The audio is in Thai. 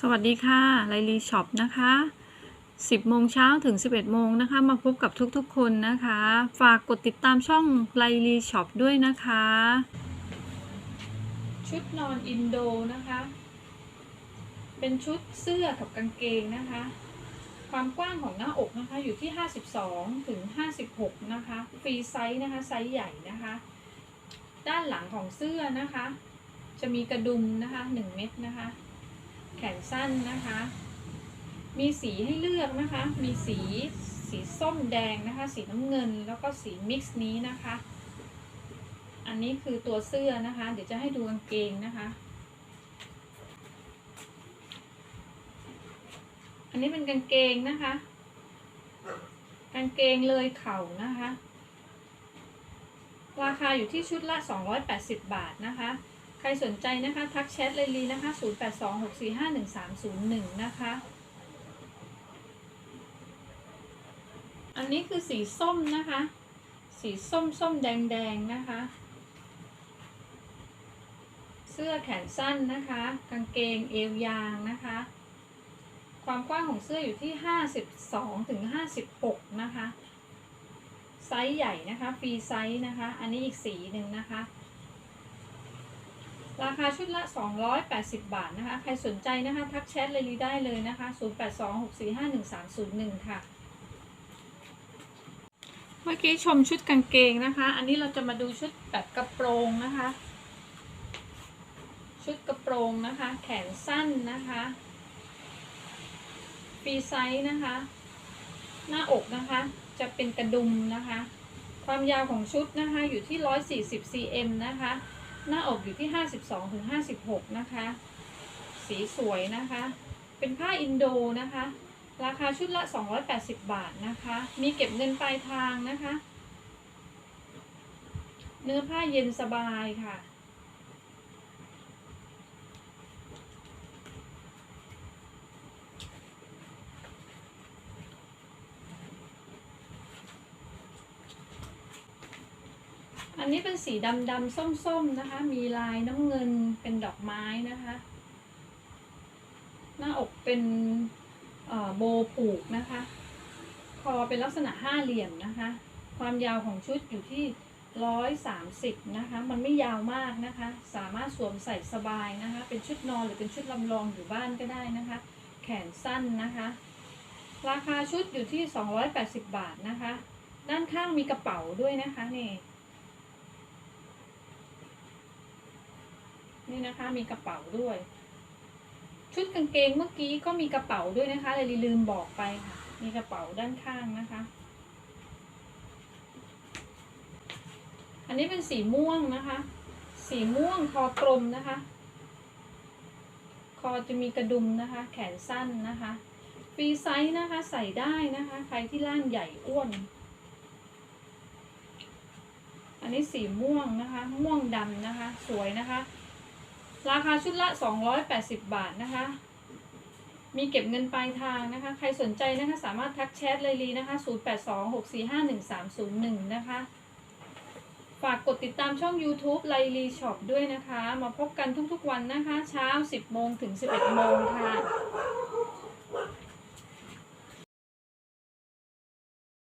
สวัสดีค่ะไลลีช็อปนะคะ 10โมงเช้าถึง 11โมงนะคะ มาพบกับทุกๆคนนะคะ ฝากกดติดตามช่องไลลีช็อปด้วยนะคะ ชุดนอนอินโดนะคะ เป็นชุดเสื้อกับกางเกงนะคะ ความกว้างของหน้าอกนะคะอยู่ที่ 52 ถึง 56 นะคะ ฟรีไซส์นะคะ ไซส์ใหญ่นะคะ ด้านหลังของเสื้อนะคะ จะมีกระดุมนะคะ 1 เม็ดนะคะ แขนสั้นนะคะ มีสีให้เลือกนะคะ มีสีสีส้มแดงนะคะ สีน้ำเงินแล้วก็สีมิกซ์นี้นะคะ อันนี้คือตัวเสื้อนะคะ เดี๋ยวจะให้ดูกางเกงนะคะ อันนี้เป็นกางเกงนะคะ กางเกงเลยเข่านะคะ ราคาอยู่ที่ชุดละ 280 บาทนะคะ รสนใจนะคะ ทักแชทเลยลีนะคะ 0826451301 นะคะ อันนี้คือสีส้มนะคะ สีส้มส้มแดงแดงนะคะ เสื้อแขนสั้นนะคะ กางเกงเอวยางนะคะ ความกว้างของเสื้ออยู่ที่ 52ถึง56 นะคะ ไซส์ใหญ่นะคะ ฟรีไซส์นะคะ อันนี้อีกสีหนึ่งนะคะ ราคาชุดละ 280 บาทนะคะ ใครสนใจนะคะ ทักแชทเลยได้เลยนะคะ 0826451301 ค่ะ เมื่อกี้ชมชุดกางเกงนะคะ อันนี้เราจะมาดูชุดแบบกระโปรงนะคะ ชุดกระโปรงนะคะ แขนสั้นนะคะฟรีไซส์นะคะ หน้าอกนะคะ จะเป็นกระดุมนะคะ ความยาวของชุดนะคะอยู่ที่ 140 cm นะคะ หน้าอกอยู่ที่ 52ถึง56 นะคะ สีสวยนะคะ เป็นผ้าอินโดนะคะ ราคาชุดละ 280 บาทนะคะ มีเก็บเงินปลายทางนะคะ เนื้อผ้าเย็นสบายค่ะ อันนี้เป็นสีดำดำส้มส้มๆนะคะ มีลายน้ำเงินเป็นดอกไม้นะคะ หน้าอกเป็นโบผูกนะคะ คอเป็นลักษณะห้าเหลี่ยมนะคะ ความยาวของชุดอยู่ที่ร้อยสามสิบนะคะ มันไม่ยาวมากนะคะ สามารถสวมใส่สบายนะคะ เป็นชุดนอนหรือเป็นชุดลำลองอยู่บ้านก็ได้นะคะ แขนสั้นนะคะ ราคาชุดอยู่ที่ 280 บาทนะคะ ด้านข้างมีกระเป๋าด้วยนะคะนี่ นี่นะคะมีกระเป๋าด้วย ชุดกางเกงเมื่อกี้ก็มีกระเป๋าด้วยนะคะเลยลืมบอกไปค่ะ มีกระเป๋าด้านข้างนะคะ อันนี้เป็นสีม่วงนะคะ สีม่วงคอกลมนะคะ คอจะมีกระดุมนะคะ แขนสั้นนะคะฟรีไซส์นะคะใส่ได้นะคะ ใครที่ร่างใหญ่อ้วน อันนี้สีม่วงนะคะ ม่วงดำนะคะ สวยนะคะ ราคาชุดละ 280 บาทนะคะ มีเก็บเงินปลายทางนะคะ ใครสนใจนะคะสามารถทักแชทเลยลีนะคะ 0826451301 นะคะ ฝากกดติดตามช่อง YouTube ไลลีช็อปด้วยนะคะ มาพบกันทุกๆวันนะคะ เช้า 10 โมงถึง 11 โมงค่ะ